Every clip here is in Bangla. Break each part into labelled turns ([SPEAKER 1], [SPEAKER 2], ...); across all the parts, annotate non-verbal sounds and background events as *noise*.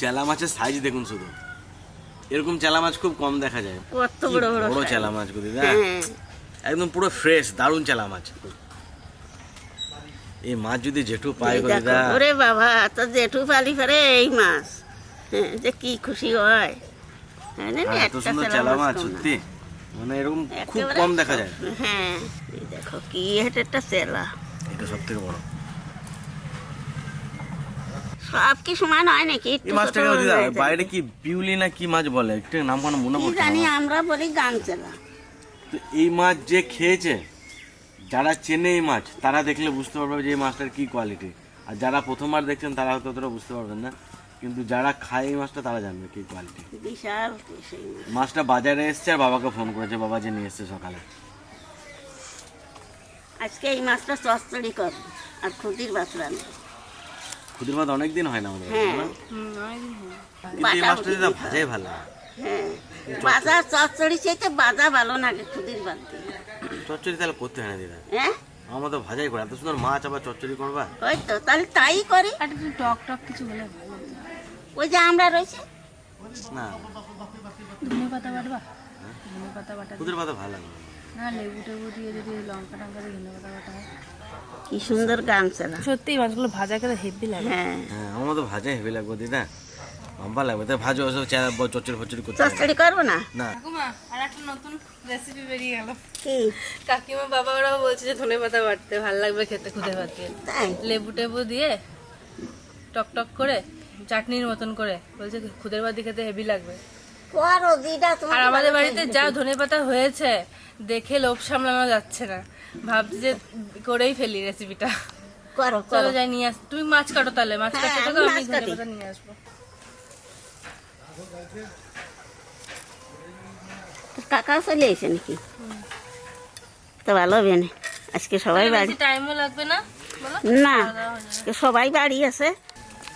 [SPEAKER 1] চেলা মাছের সাইজ দেখুন শুধু। এরকম চেলা মাছ খুব কম দেখা যায়।
[SPEAKER 2] কত বড় বড়
[SPEAKER 1] বড় চেলা মাছ গো দিদা।
[SPEAKER 2] হ্যাঁ।
[SPEAKER 1] একদম পুরো ফ্রেশ দারুণ চেলা মাছ। এই মাছ যদি জেঠু পায়
[SPEAKER 2] এই
[SPEAKER 1] গো
[SPEAKER 2] দেখো,
[SPEAKER 1] দিদা।
[SPEAKER 2] ওরে বাবা তো জেঠু পালি ফেরে এই মাছ। হ্যাঁ, যে কি খুশি হয়। হ্যাঁ,
[SPEAKER 1] এত সুন্দর
[SPEAKER 2] চেলা
[SPEAKER 1] মাছ সত্যি। মানে এরকম খুব কম দেখা যায়।
[SPEAKER 2] হ্যাঁ এই দেখো কি এটা একটা চেলা।
[SPEAKER 1] এটা সব থেকে বড়।
[SPEAKER 2] সব কি সমান হয় নাকি?
[SPEAKER 1] এই মাছটা
[SPEAKER 2] ছোট
[SPEAKER 1] কেন দিদা বাইরে কি বিউলি না কি মাছ বলে? একটু নাম কোনো মনে পড়ছে না
[SPEAKER 2] জানি
[SPEAKER 1] আমরা।
[SPEAKER 2] বলি গাংচেলা
[SPEAKER 1] তো এই মাছ যে খেয়েছে যারা চেনে এই মাছ তারা দেখলে বুঝতে পারবে যে এই মাছটার কি কোয়ালিটি আর যারা প্রথমবার দেখছেন তারা হয়তো অতটা বুঝতে পারবেন না। কিন্তু যারা খায় এই মাছটা তারা জানবে কি কোয়ালিটি
[SPEAKER 2] বিশাল
[SPEAKER 1] মাছটা বাজারে এসছে আর বাবাকে ফোন করেছে বাবা যে নিয়ে এসছে সকালে।
[SPEAKER 2] আজকে এই মাছটা চচ্চড়ি কর আর ভাত রান্না
[SPEAKER 1] খুদির ভাত অনেক দিন হয় না আমাদের
[SPEAKER 2] হ্যাঁ।
[SPEAKER 1] না? কিন্তু এই মাছটা
[SPEAKER 2] উঠে
[SPEAKER 1] ভাজাই ভালো।
[SPEAKER 2] হ্যাঁ বাজার চচ্চড়ি চাইতে বাজা ভালো লাগে খুদির ভাত দিয়ে
[SPEAKER 1] চচ্চড়ি তাহলে করতে হয় না দিদা।
[SPEAKER 2] হ্যাঁ?
[SPEAKER 1] আমার তো ভাজাই করে এত সুন্দর মাছ আবার চচ্চড়ি করবা।
[SPEAKER 2] ওই তো তাহলে তাই করি।
[SPEAKER 3] আর একটু টক টক কিছু হলে ভালো
[SPEAKER 2] ওই যে আমরা রয়েছে।
[SPEAKER 1] না।
[SPEAKER 3] ধনে পাতা বাটবা? ধনে পাতা বাটা
[SPEAKER 1] খুদির ভাত ভালো লাগে।
[SPEAKER 3] না লেবু টেবু দিয়ে যদি লঙ্কা টঙ্কা দিয়ে ধনে পাতা হয়।
[SPEAKER 2] কি সুন্দর গান চালা
[SPEAKER 3] সত্যি মাছগুলো ভাজা খেতে হেভি লাগে।
[SPEAKER 2] হ্যাঁ।
[SPEAKER 1] হ্যাঁ আমার তো ভাজাই হেভি লাগবে দিদা। লম্বা লাগবে তাই ভাজো ওসব চেরা চচ্চড়ি ফচ্চড়ি করতে না।
[SPEAKER 2] চচ্চড়ি করব না?
[SPEAKER 1] না।
[SPEAKER 3] কাকুমা আর একটা নতুন রেসিপি বেরিয়ে গেল।
[SPEAKER 2] কি?
[SPEAKER 3] কাকিমা বাবা ওরাও বলছে যে ধনে পাতা বাটতে ভালো লাগবে খেতে খুদে লেবু টেবু দিয়ে টক টক করে চাটনির মতন করে বলছে খুদের ভাত দিয়ে খেতে হেভি লাগবে। আর আমাদের বাড়িতে যা ধনে পাতা হয়েছে দেখে লোভ সামলানো যাচ্ছে না। ভাবছি যে করেই ফেলি রেসিপিটা চলো যাই নিয়ে আস তুমি মাছ কাটো তাহলে মাছ
[SPEAKER 2] হ্যাঁ,
[SPEAKER 3] কাটতে
[SPEAKER 2] আমি
[SPEAKER 3] থাকো আমি ধনে পাতা নিয়ে আসব।
[SPEAKER 2] চলে এসে নাকি? তো ভালো হবে না। আজকে সবাই বাড়ি
[SPEAKER 3] টাইমও লাগবে না?
[SPEAKER 2] না সবাই বাড়ি আছে।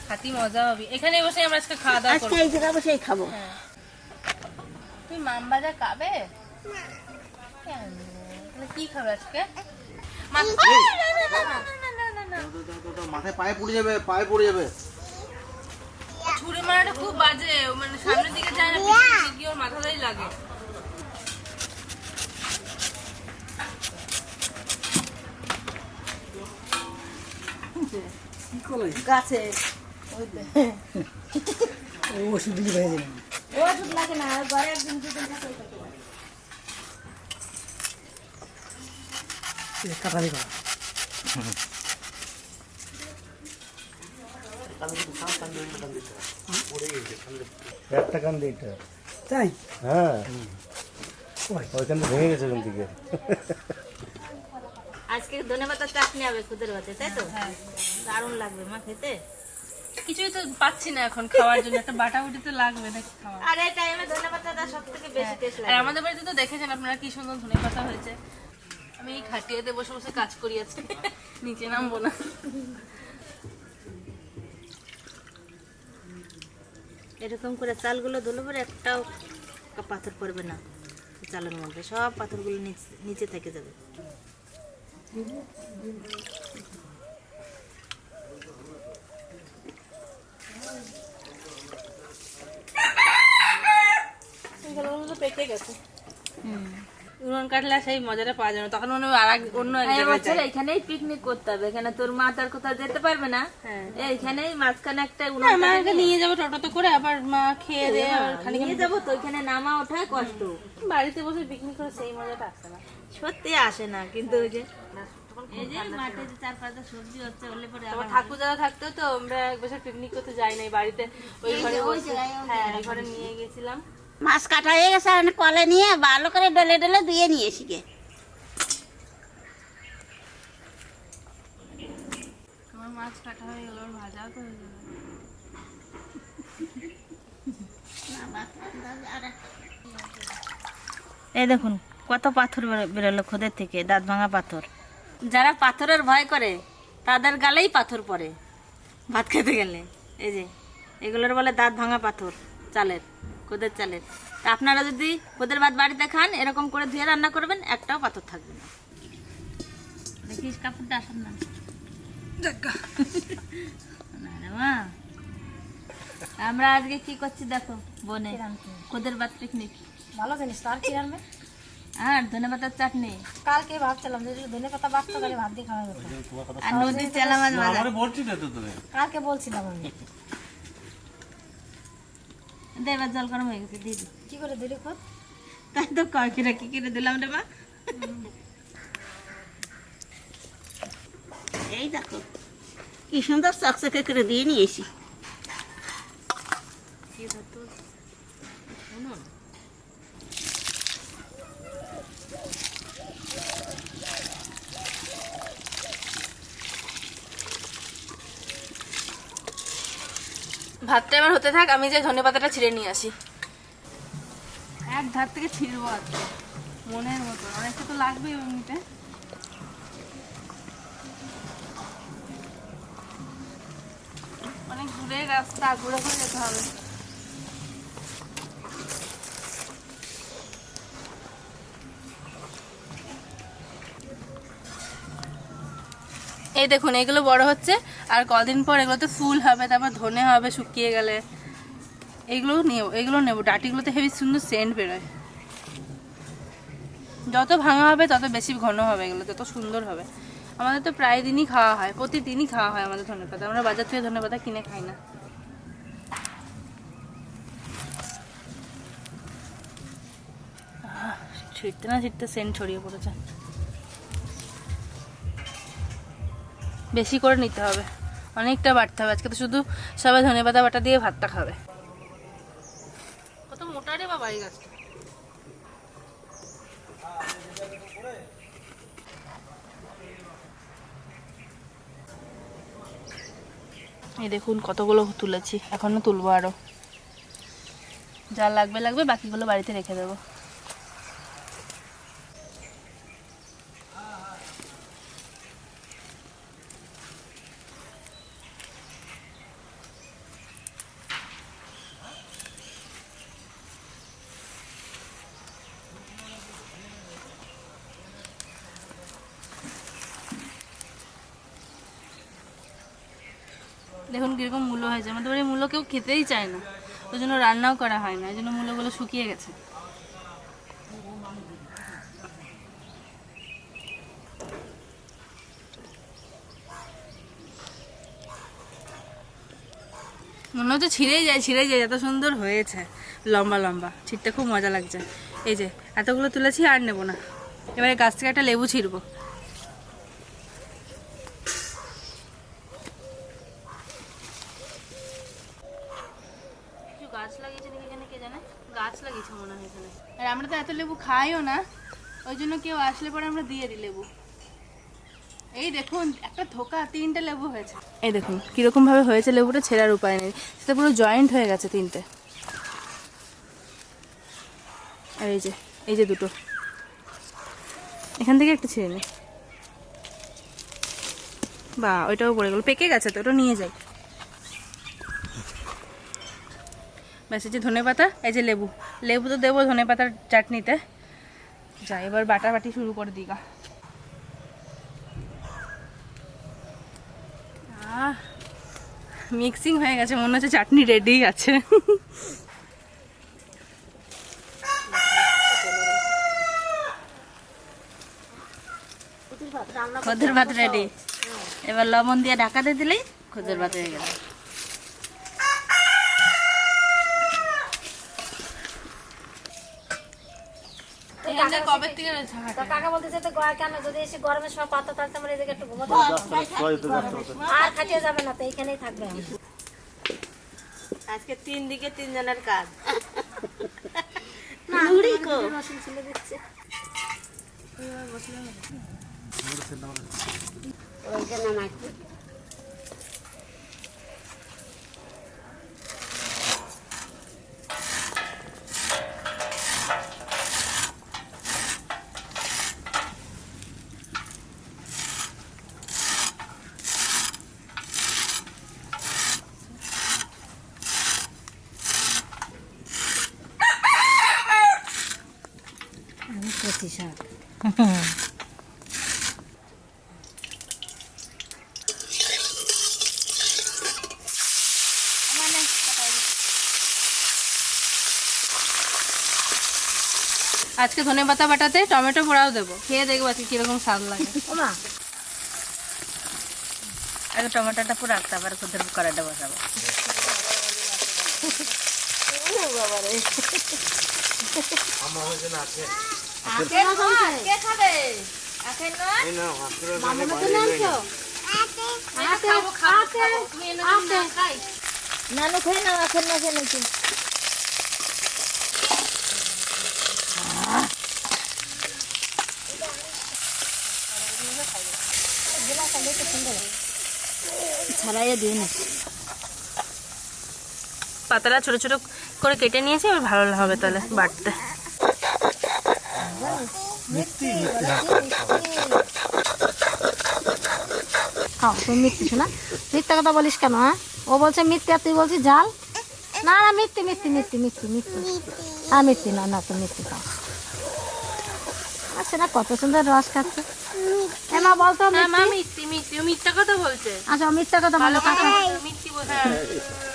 [SPEAKER 3] খাতি মজা হবে। এখানে বসে আমরা আজকে খাওয়া দাওয়া
[SPEAKER 2] আজকে এই জায়গা বসেই খাব।
[SPEAKER 3] হ্যাঁ। তুমি মাম ভাজা খাবে কি খাবে আজকে?
[SPEAKER 1] মাথায় পায়ে পড়ে যাবে পায়ে পড়ে যাবে।
[SPEAKER 3] ছুরি মারাটা খুব বাজে মানে সামনের দিকে যায় না কি ওর মাথাটাই লাগে। গাছে।
[SPEAKER 2] ওষুধ দিয়ে ভেজে নেবে লাগে না ঘরে একদিন দুদিন থাকে
[SPEAKER 4] একটা কান দিয়ে
[SPEAKER 5] তাই?
[SPEAKER 4] হ্যাঁ। ওইখান ভেঙে গেছে ওখান থেকে।
[SPEAKER 2] আজকে ধনে পাতা চাটনি হবে খুদের ভাতে তাই তো?
[SPEAKER 3] হ্যাঁ।
[SPEAKER 2] দারুণ লাগবে মা খেতে।
[SPEAKER 3] কিছুই তো পাচ্ছি না এখন খাওয়ার জন্য। একটা বাটা বুটি তো লাগবে নাকি খাওয়া
[SPEAKER 2] আর এই টাইমে ধনে পাতাটা সব থেকে বেশি টেস্ট
[SPEAKER 3] আর
[SPEAKER 2] লাগে।
[SPEAKER 3] আমাদের বাড়িতে তো দেখেছেন আপনারা কি সুন্দর ধনে পাতা হয়েছে। আমি এই খাটিয়াতে বসে বসে কাজ করি আজকে। নিচে নামবো না।
[SPEAKER 2] এরকম করে চালগুলো ধুলে পরে একটাও পাথর পড়বে না। চালের মধ্যে সব পাথরগুলো নিচে নিচে থেকে যাবে।
[SPEAKER 3] এগুলো পেকে গেছে উনুন কাটলে সেই মজাটা পাওয়া যায় তখন মনে হয় আর অন্য এক জায়গায়
[SPEAKER 6] এখানেই পিকনিক করতে হবে। এখানে তোর মা তার কোথাও যেতে পারবে না।
[SPEAKER 3] হ্যাঁ।
[SPEAKER 6] এইখানেই মাঝখানে একটা উনুন
[SPEAKER 3] মাকে নিয়ে। যাব টোটোতে করে আবার মা খেয়ে দিয়ে খালি
[SPEAKER 6] নিয়ে যাব তো ওইখানে নামা ওঠা কষ্ট।
[SPEAKER 3] বাড়িতে বসে পিকনিক করে সেই মজাটা আসে না।
[SPEAKER 2] সত্যি আসে না কিন্তু ওই যে এই যে মাঠে যে চার পাঁচটা সবজি হচ্ছে হলে পরে
[SPEAKER 3] আমার ঠাকুর দাদা থাকতো তো আমরা এক বছর পিকনিক করতে যাই নাই বাড়িতে ওই ঘরে হ্যাঁ ওই ঘরে নিয়ে গেছিলাম।
[SPEAKER 2] মাছ কাটা হয়ে গেছে আর কলে নিয়ে ভালো করে ডলে ডলে ধুয়ে নিয়ে এসি গে
[SPEAKER 3] মাছ কাটা হয়ে গেল ভাজাও তো হয়ে গেল।
[SPEAKER 6] এই দেখুন কত পাথর বেরোলো খোদের থেকে দাঁত ভাঙা পাথর। যারা পাথরের ভয় করে তাদের গালেই পাথর পড়ে। ভাত খেতে গেলে এই যে এগুলোর বলে দাঁত ভাঙা পাথর চালের। খোদের চালের। তা আপনারা যদি খোদের ভাত বাড়িতে খান এরকম করে ধুয়ে রান্না করবেন একটাও পাথর থাকবে না। দেখিস কাপড়টা আসার না।
[SPEAKER 7] আমরা আজকে কি করছি দেখো বনে। কোদের বাদ পিকনিক
[SPEAKER 8] ভালো জিনিস তার কি রান্না?
[SPEAKER 7] আর ধনে পাতার চাটনি।
[SPEAKER 8] কালকে ভাবছিলাম যে ধনে পাতা গেলে ভাত দিয়ে খাওয়া যেত
[SPEAKER 7] আর নদীর চেলা মাছ
[SPEAKER 8] কালকে বলছিলাম আমি।
[SPEAKER 7] দে, এবার জল গরম হয়ে গেছে দিদি।
[SPEAKER 8] কি করে দিলি খোদ
[SPEAKER 7] তাই তো কয় কিরা কি কিনে দিলাম রে মা?
[SPEAKER 2] এই দেখো কি সুন্দর চকচকে করে দিয়ে নিয়েছি
[SPEAKER 3] ভাতটা এবার হতে থাক আমি যে ধনে পাতাটা ছিঁড়ে নিয়ে আসি।
[SPEAKER 7] এক ধার থেকে ছিঁড়বো আজকে মনের মতো। অনেকটা তো লাগবে এমনিতে। অনেক দূরের রাস্তা ঘুরে ঘুরে যেতে হবে।
[SPEAKER 3] এই দেখুন এগুলো বড় হচ্ছে। আর কদিন পর এগুলোতে ফুল হবে, তারপর ধনে হবে, শুকিয়ে গেলে। এগুলো নেব এগুলো নেব। ডাটিগুলোতে হেভি সুন্দর সেন্ট বেরোয়। যত ভাঙা হবে, তত বেশি ঘন হবে এগুলো, তত সুন্দর হবে। আমাদের তো প্রায় দিনই খাওয়া হয়, প্রতিদিনই খাওয়া হয় আমাদের ধনে পাতা। আমরা বাজার থেকে ধনে পাতা কিনে খাই না। ছিঁড়তে না ছিঁড়তে সেন্ট ছড়িয়ে পড়েছে। বেশি করে নিতে হবে। অনেকটা বাড়তে হবে। আজকে তো শুধু সবাই ধনে পাতা বাটা দিয়ে ভাতটা খাবে। কত মোটা রে বাবা এই গাছটা। এই দেখুন কতগুলো তুলেছি, এখনও তুলবো আরও। যা লাগবে লাগবে, বাকিগুলো বাড়িতে রেখে দেবো। দেখুন কীরকম মূল্য হয়েছে। আমাদের বাড়ির মূল্য কেউ খেতেই চায় না। ওই জন্য রান্নাও করা হয় না। এই জন্য মূল্যগুলো শুকিয়ে গেছে। মনে হচ্ছে ছিঁড়েই যায় ছিঁড়েই যায়। এত সুন্দর হয়েছে। লম্বা লম্বা। ছিঁড়তে খুব মজা লাগছে। এই যে, এতগুলো তুলেছি আর নেব না। এবারে গাছ থেকে একটা লেবু ছিঁড়বো। গাছ লাগিয়েছে দেখি এখানে কে জানে? গাছ লাগিয়েছে মনে হয় এখানে। আর আমরা তো এত লেবু খাইও না ওই জন্য কেউ আসলে পরে আমরা দিয়ে দিই লেবু। এই দেখুন একটা থোকা তিনটে লেবু হয়েছে। এই দেখুন কীরকম ভাবে হয়েছে লেবুটা ছেঁড়ার উপায় নেই। সেটা পুরো জয়েন্ট হয়ে গেছে তিনটে। আর এই যে এই যে দুটো। এখান থেকে একটা ছেড়ে নি। বা ওইটাও পড়ে গেল। পেকে গেছে তো ওটা নিয়ে যাই। ব্যাস এই যে ধনে পাতা এই যে লেবু। লেবু তো দেবো ধনে পাতার চাটনিতে। যা এবার বাটা বাটি শুরু করে দিগা মিক্সিং হয়ে গেছে মনে হচ্ছে চাটনি রেডি আছে।
[SPEAKER 7] খদের ভাত রেডি এবার লবণ দিয়ে ঢাকা দিয়ে দিলেই খদের ভাত হয়ে গেল।
[SPEAKER 3] কবে থেকে
[SPEAKER 8] তো কাকা বলতেছে তো গয়া কেন? যদি এসে গরমের সময় পাতা থাকতে আমার এদিকে একটু ঘুমোতে আর খাটিয়ে যাবে না তো এইখানেই থাকবে
[SPEAKER 7] আজকে তিন দিকে তিনজনের কাজ।
[SPEAKER 2] নুড়ি কো?
[SPEAKER 8] রসুন ছিলে দিচ্ছে কচি শাক
[SPEAKER 7] মানে
[SPEAKER 3] আজকে ধনে পাতা বাটাতে টমেটো পোড়াও দেবো। খেয়ে দেখব আজকে কীরকম স্বাদ লাগে।
[SPEAKER 6] আগে টমেটোটা পুরো রাখতে আবার খুদের কড়াইটা বসাবো
[SPEAKER 3] না
[SPEAKER 6] নানু খেয়ে নাও এখন না খেয়ে
[SPEAKER 3] পাতাটা ছোট ছোট করে কেটে নিয়েছি, এবার ভালো হবে তাহলে বাটতে।
[SPEAKER 8] খাও মিথ্যে কথা বলিস কেন হ্যাঁ? ও বলছে মিথ্যে তুই বলছিস জাল? না না, মিথ্যে মিথ্যে হ্যাঁ না না খাও। আচ্ছা না কত সুন্দর রস খাচ্ছে। এ মা বলতো
[SPEAKER 3] মিথ্যি কথা বলছে।
[SPEAKER 8] আচ্ছা মিথ্যা কথা বলে কাকা
[SPEAKER 3] মিথ্যি হ্যাঁ।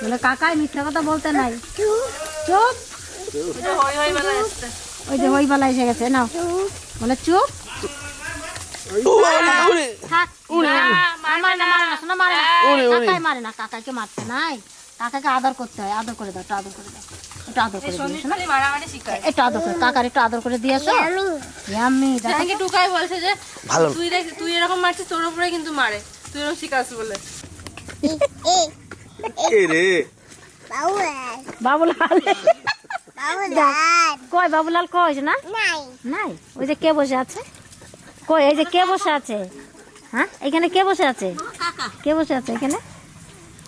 [SPEAKER 8] বলে কাকাই মিথ্যা কথা বলতে নাই। চুপ।
[SPEAKER 3] এটা হই হই বেলা আসছে
[SPEAKER 8] ওই যে ওই বেলা এসে গেছে নাও। বলে চুপ। কাকাই মারে না কাকাকে মারতে নাই। কাকাকে আদর করতে হয় আদর করে দাও আদর করে দাও। একটু আদর করে একটু আদর করে কাকার একটু আদর করে দিয়েছ? ইয়াম্মি দেখো।
[SPEAKER 3] সেদিনকে টুকাই বলছে যে তুই দেখ তুই এরকম মারছিস তোর উপরে কিন্তু মারে। তুই এরকম শিখাস বলে।
[SPEAKER 1] এ রে।
[SPEAKER 8] বাবুলাল। দেখ, কই বাবুলাল কই না? নাই। ওই যে কে বসে আছে? কই এই যে কে বসে আছে? হ্যাঁ? এখানে কে বসে আছে? কে বসে আছে এখানে?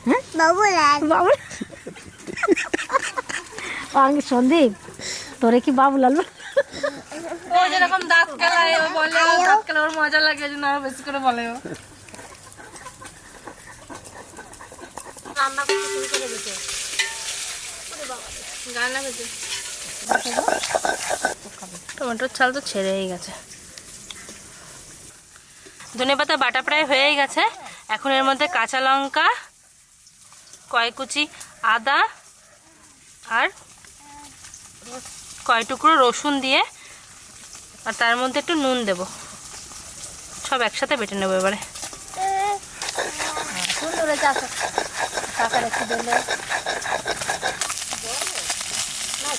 [SPEAKER 8] হ্যাঁ? বাবুলাল। বাবুল ও, আমি সন্দীপ, তোরে কি বাবুলাল বলে?
[SPEAKER 3] ও যেরকম দাঁত খেলায় ও বলে দাঁত খেলে ওর মজা লাগে, ওই জন্য আরও বেশি করে বলে ও। টমেটোর তো ছেড়েই গেছে। ধনে পাতা বাটা প্রায় হয়েই গেছে। এখন এর মধ্যে কাঁচা লঙ্কা, কয় কুচি আদা আর কয় টুকরো রসুন দিয়ে আর তার মধ্যে একটু নুন দেব। সব একসাথে বেটে নেব এবারে।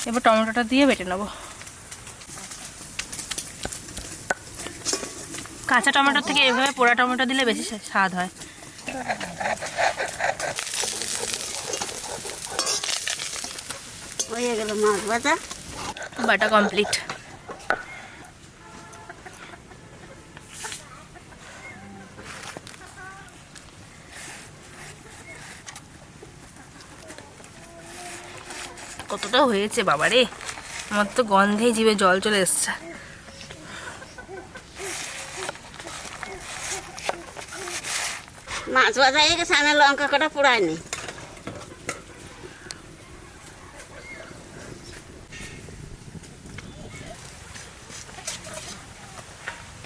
[SPEAKER 3] এবার টমেটোটা দিয়ে বেটে নেব। কাঁচা টমেটো থেকে এভাবে পোড়া টমেটো দিলে বেশি স্বাদ হয়।
[SPEAKER 5] হয়ে গেল মাছ ভাজা।
[SPEAKER 3] বাটা কমপ্লিট কতটা হয়েছে বাবারে? আমার তো গন্ধেই জিভে জল চলে এসছে।
[SPEAKER 5] মাছ ভাজা হয়ে গেছে আমি লঙ্কা কটা পোড়াইনি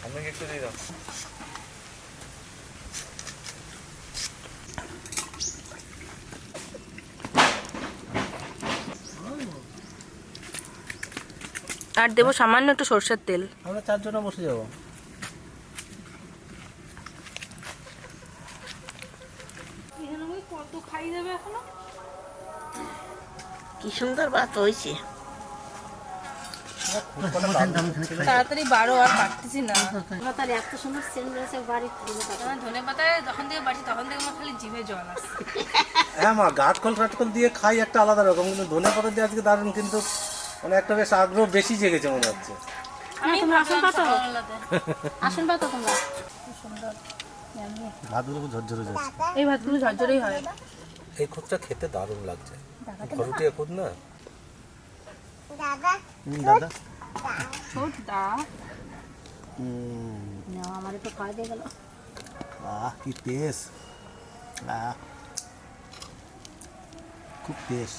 [SPEAKER 1] আমাকে একটু দিয়ে দাও
[SPEAKER 3] আর দেবো সামান্য একটু সর্ষের তেল।
[SPEAKER 4] আমরা চারজনে বসে যাব।
[SPEAKER 5] কি সুন্দর ভাত হয়েছে।
[SPEAKER 3] তাড়াতাড়ি বারো আর পারতেছি না।
[SPEAKER 8] তাহলে এত সুন্দর সেন্ট বাড়ি
[SPEAKER 3] আমার ধনে পাতায় যখন থেকে বাড়ি তখন থেকে আমার খালি জিভে জল আসছে
[SPEAKER 4] হ্যাঁ মা গাঠকল টাটকল দিয়ে খাই একটা আলাদা রকম কিন্তু ধনে পাতা দিয়ে আজকে দারুণ কিন্তু মানে একটা বেশ আগ্রহ বেশি জেগেছে মনে হচ্ছে।
[SPEAKER 3] আমি ভাবলাম সকালবেলাতে।
[SPEAKER 8] আসুন পাতো তোমরা।
[SPEAKER 4] ভাতগুলো খুব ঝরঝরে যাচ্ছে।
[SPEAKER 3] এই ভাতগুলো ঝরঝরেই হয়।
[SPEAKER 4] এই খুদটা খেতে দারুণ লাগছে। ঘরুটি খুদ না? হুম, দাদা।
[SPEAKER 3] ছোট দা।
[SPEAKER 4] হুম,
[SPEAKER 8] আমার তো খাওয়া দিয়ে গেল।
[SPEAKER 4] আহ কি টেস্ট। আহ খুব টেস্ট।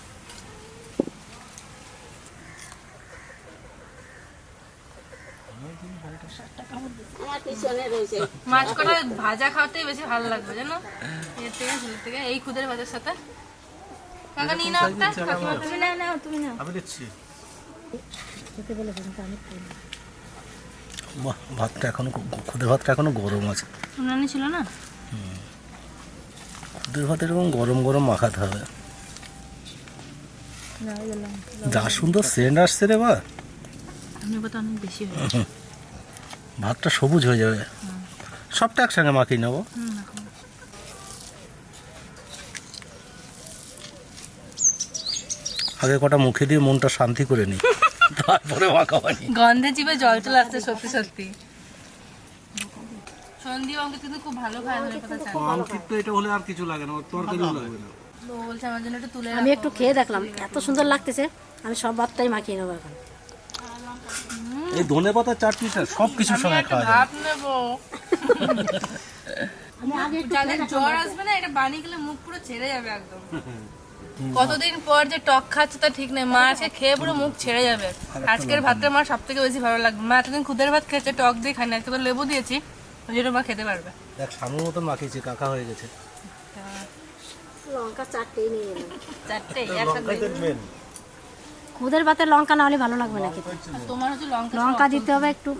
[SPEAKER 3] মাছ কটা ভাজা খাওয়াতেই বেশি ভালো লাগবে জানো? এর থেকে থেকে এই খুদের ভাজার সাথে। কাকা নিয়ে নাও একটা। তুমি নাও নাও তুমি নাও।
[SPEAKER 4] আমি দিচ্ছি। ভাতটা এখনও খুদের ভাতটা এখনও গরম আছে।
[SPEAKER 3] উনানি ছিল না?
[SPEAKER 4] খুদের ভাত এরকম গরম গরম মাখাতে হবে। যা সুন্দর সেন্ট আসছে রে বা।
[SPEAKER 3] অনেক বেশি হয়ে
[SPEAKER 4] ভাতটা সবুজ হয়ে যাবে। সবটা একসঙ্গে মাখিয়ে নেব। আগে কটা মুখে দিয়ে মনটা শান্তি করে নি তারপরে মাখাবানি
[SPEAKER 3] গন্ধে জিভে জল চলে আসছে সত্যি সত্যি। সন্ধি অঙ্কিত কিন্তু খুব ভালো খায় ধনে পাতা চাল
[SPEAKER 4] অঙ্কিত তো এটা হলে আর কিছু লাগে না তরকারিও লাগবে না।
[SPEAKER 3] বলছে আমার জন্য একটু তুলে
[SPEAKER 8] আমি একটু খেয়ে দেখলাম এত সুন্দর লাগতেছে আমি সব ভাতটাই মাখিয়ে নেব এখন।
[SPEAKER 4] এই ধনে পাতা চাটনিটা সব কিছুর সঙ্গে খাওয়া যায়
[SPEAKER 3] ভাত নেব। যাদের জ্বর আসবে না এটা বানিয়ে গেলে মুখ পুরো ছেড়ে যাবে একদম। কতদিন পর যে টক খাচ্ছে তা ঠিক নেই। মা আজকে খেয়ে পুরো মুখ ছেড়ে যাবে। আজকের ভাতটা আমার সব থেকে বেশি ভালো লাগবে। মা এতদিন খুদের ভাত খেয়েছে টক দিয়ে খায় না আজকে তো লেবু দিয়েছি ওই জন্য মা খেতে পারবে।
[SPEAKER 4] দেখ সামনের মতন মাখিয়েছি কাকা হয়ে গেছে।
[SPEAKER 8] লঙ্কা চারটেই নিয়ে এলাম
[SPEAKER 3] চারটে একসাথে
[SPEAKER 8] খুদের ভাতে লঙ্কা না হলে ভালো লাগবে না খেতে।
[SPEAKER 3] তোমার হচ্ছে লঙ্কা
[SPEAKER 8] লঙ্কা দিতে হবে একটু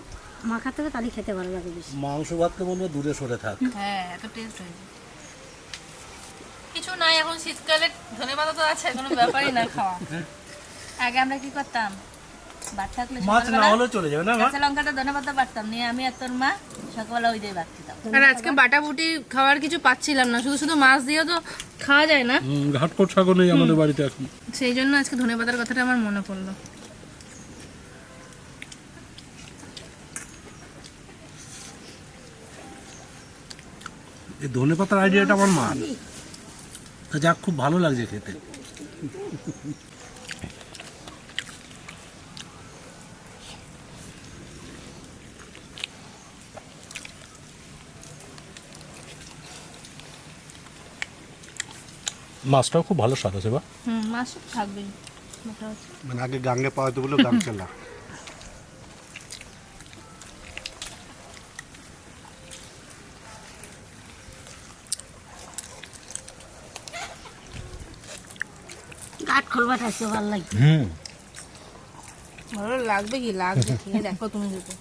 [SPEAKER 8] মাখাতে হবে তাহলে খেতে ভালো লাগবে বেশি।
[SPEAKER 4] মাংস ভাতকে বলব দূরে সরে থাক।
[SPEAKER 3] হ্যাঁ এত টেস্ট হয় কিছু নাই এখন শীতকালে ধনে পাতা তো আছে কোনো ব্যাপারই না খাওয়া। আগে আমরা কি করতাম? ভাত থাকলে
[SPEAKER 4] মাছ না হলেও চলে যাবে না
[SPEAKER 6] কাঁচা লঙ্কাটা ধনে পাতা বাটতাম নিয়ে আমি আর তোর মা সকালবেলা ওই দিয়ে ভাত খেতাম।
[SPEAKER 3] আর আজকে বাটা বুটি খাওয়ার কিছু পাচ্ছিলাম না শুধু শুধু মাছ দিয়ে তো খাওয়া যায় না।
[SPEAKER 4] ঘাটকোট শাকও নেই আমাদের বাড়িতে এখন।
[SPEAKER 3] সেই জন্য আজকে ধনে পাতার কথাটা আমার মনে পড়ল।
[SPEAKER 4] এই ধনে পাতার আইডিয়াটা আমার মা তা যাক খুব ভালো লাগছে খেতে। মাছটাও খুব ভালো স্বাদ আছে বা?
[SPEAKER 3] হুম মাছ থাকবেই
[SPEAKER 4] মানে আগে গাঙ্গে পাওয়া যেত বলে গাং চেলা
[SPEAKER 8] কাঠ আসছে ভালো লাগবে
[SPEAKER 4] হুম।
[SPEAKER 3] ভালো লাগবে কি? লাগবে দেখো তুমি দুটো।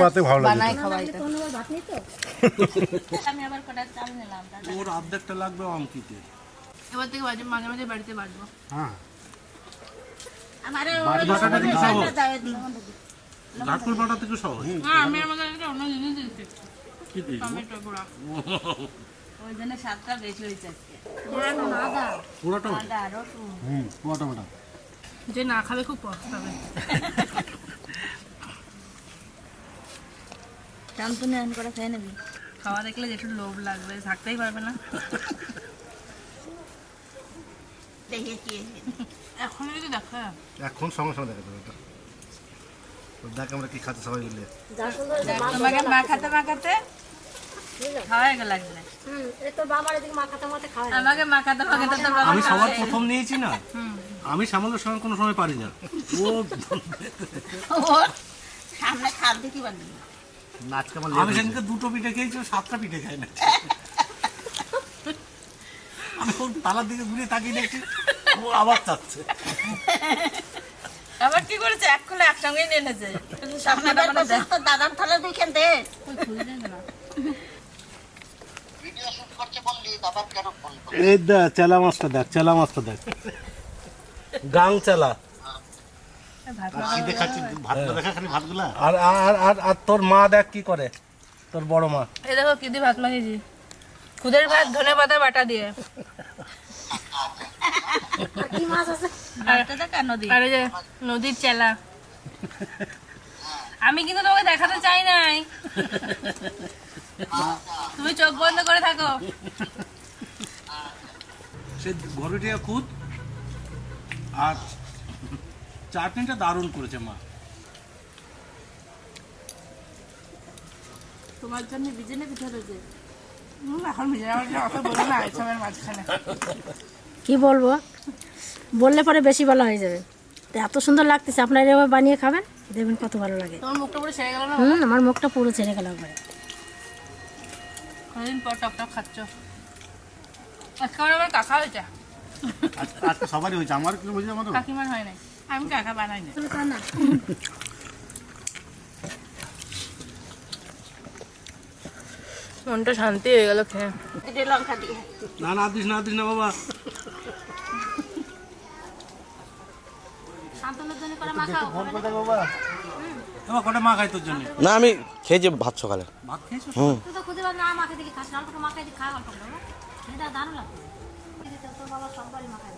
[SPEAKER 4] পাতে ভালো লাগে
[SPEAKER 3] বানাই খাওয়াই এটা। *laughs*
[SPEAKER 6] আমি আবার কটা চাল নিলাম
[SPEAKER 4] ওর অর্ধেকটা লাগবে অঙ্কিতে।
[SPEAKER 3] এবার থেকে মাঝে মাঝে মাঝে বাড়িতে বাড়বো
[SPEAKER 4] হ্যাঁ। বাটা থেকে সহজ।
[SPEAKER 3] হ্যাঁ আমি আমাদের একটা অন্য জিনিস দিচ্ছি টমেটো গুঁড়া। *laughs*
[SPEAKER 6] ওই জন্য স্বাদটা বেশি হয়েছে আজকে।
[SPEAKER 4] পুরোটা
[SPEAKER 6] আদা। রসুন।
[SPEAKER 4] হুম বাটা
[SPEAKER 3] যে না খাবে খুব *laughs*
[SPEAKER 6] করে খেয়ে নিবি।
[SPEAKER 3] খাওয়া দেখলে যেটু লোভ লাগবে থাকতেই পারবে না।
[SPEAKER 6] দেখেছি।
[SPEAKER 3] এখন যদি দেখা।
[SPEAKER 4] এখন সঙ্গে সঙ্গে দেখা যাবে দেখ আমরা কি খাতে সবাই মিলে।
[SPEAKER 6] তোমাকে মাখাতে মাখাতে খাওয়া গেল বাবা
[SPEAKER 4] আমি সবার প্রথম নিয়েছি না। আমি সামান্যর সঙ্গে কোনো সময় পারি না। ও
[SPEAKER 6] সামনে খাদ্য কি বানিয়ে।
[SPEAKER 4] আমি সেদিনকে দুটো পিঠে খেয়েছি সাতটা পিঠে খাই না। আমি ওর তালার দিকে ঘুরে তাকিয়ে দেখছি ও আবার চাচ্ছে।
[SPEAKER 6] আবার কি করেছে? এক খোলা একসঙ্গেই মানে দেখ
[SPEAKER 5] দাদার থালা দুইখান দে।
[SPEAKER 4] এই দেখ চেলা মাছটা দেখ চেলা মাছটা দেখ। গাং চেলা। আর আর আর আর তোর মা দেখ কি করে তোর বড় মা।
[SPEAKER 3] এই দেখো কি দিয়ে ভাত মাখিয়েছি খুদের ভাত ধনে পাতা বাটা দিয়ে। নদীর চেলা। আমি কিন্তু তোমাকে দেখাতে চাই নাই। তুমি চোখ বন্ধ করে থাকো।
[SPEAKER 4] সে ঘরটিয়া খুদ। আর চাটনিটা দারুণ করেছে মা।
[SPEAKER 6] তোমার জন্য
[SPEAKER 3] ভিজে আমার অত বলো না এসবের মাঝখানে।
[SPEAKER 8] কি বলব? বললে পরে বেশি ভালো হয়ে যাবে। তো এত সুন্দর লাগতেছে আপনারা এভাবে বানিয়ে খাবেন? দেখবেন কত ভালো লাগে।
[SPEAKER 3] তোমার মুখটা পুরো ছেড়ে গেল
[SPEAKER 8] হুম আমার মুখটা পুরো ছেড়ে গেল একবারে।
[SPEAKER 3] কদিন পর খাচ্ছ। আজকে আমার কাকা হয়েছে।
[SPEAKER 9] আজকে সবারই হয়েছে। আমার কিছু বুঝি আমার
[SPEAKER 3] কাকিমার হয় নাই। আমি কাকা বানাই না। মনটা শান্তি হয়ে গেল খেয়ে।
[SPEAKER 6] লঙ্কা দিয়ে।
[SPEAKER 4] না না দিস না দিস না বাবা।
[SPEAKER 8] শান্তনুর জন্য করে
[SPEAKER 4] বাবা। কটা মা খাই তোর জন্য?
[SPEAKER 1] না আমি খেয়েছি ভাত সকালে।
[SPEAKER 4] ভাত খেয়েছো?
[SPEAKER 8] তুই তো খুঁজে না মাখে দিকে খাস? অল্প মাখাই দিয়ে খা অল্প দারুণ বাবা মাখাই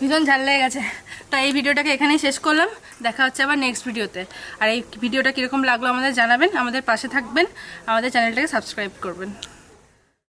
[SPEAKER 3] ভীষণ ঝাল লেগে গেছে। তো এই ভিডিওটাকে এখানেই শেষ করলাম। দেখা হচ্ছে আবার নেক্সট ভিডিওতে। আর এই ভিডিওটা কীরকম লাগল আমাদের জানাবেন আমাদের পাশে থাকবেন আমাদের চ্যানেলটাকে সাবস্ক্রাইব করবেন।